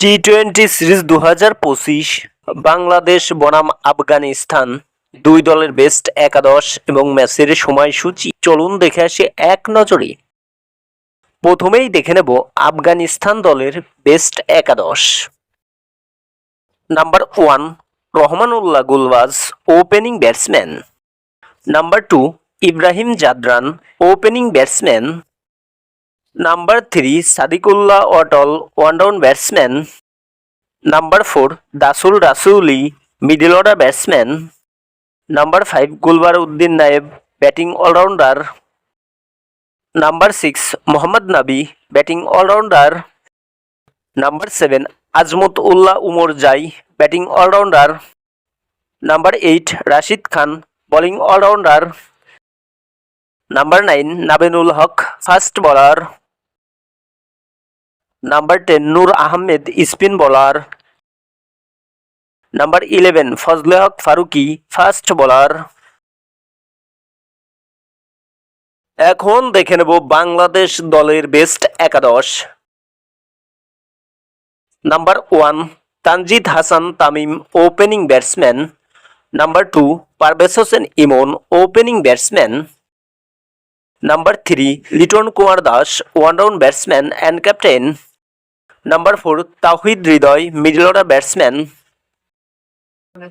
T twenty series দু হাজার পঁচিশ, বাংলাদেশ, বনাম, আফগানিস্তান। দুই দলের বেস্ট একাদশ এবং ম্যাচের সময়সূচি। চলুন দেখে আসি এক নজরে। প্রথমেই দেখে নেব আফগানিস্তান দলের বেস্ট একাদশ। Number one Rahmanullah Gurbaz opening batsman number two Ibrahim Zadran opening batsman number three Sediqullah Atal one down batsman number four দাসুল Rasooli middle order batsman number five Gulbadin Naib batting allrounder number six Mohammad Nabi batting allrounder number seven Azmatullah Omarzai batting allrounder number eight Rashid Khan bowling allrounder number nine Naveenul Haq fast bowler number ten Noor Ahmad spin bowler number eleven Fazalhaq Farooqi fast bowler এখন দেখে নেব বাংলাদেশ দলের best একাদশ। Number one Tanzid Hasan Tamim opening batsman number two Parvez Hossain Emon opening batsman number three Liton Kumar Das one down batsman and captain number four Towhid Hridoy middle order batsman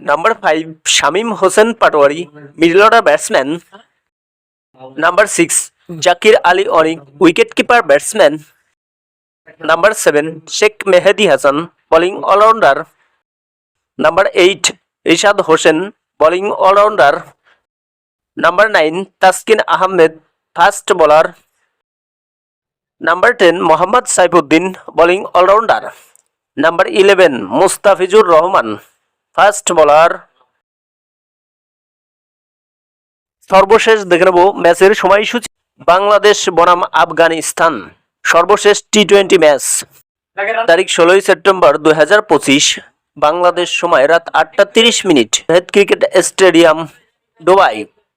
number five Shamim Hossain Patwari middle order batsman number six Jaker Ali Anik wicket keeper batsman number seven Sheikh Mahedi Hasan bowling allrounder number eight Rishad Hossain bowling allrounder number nine Taskin Ahmed fast bowler number ten Mohammad Saifuddin bowling allrounder number eleven Mustafizur Rahman first bowler সর্বশেষ দেখে নেব ম্যাচের সময়সূচি। বাংলাদেশ, বনাম আফগানিস্তান। সর্বশেষ T twenty match. তারিখ ষোলোই September দুই বাংলাদেশ সময় রাত আটটা তিরিশ minute. Head cricket stadium, Dubai.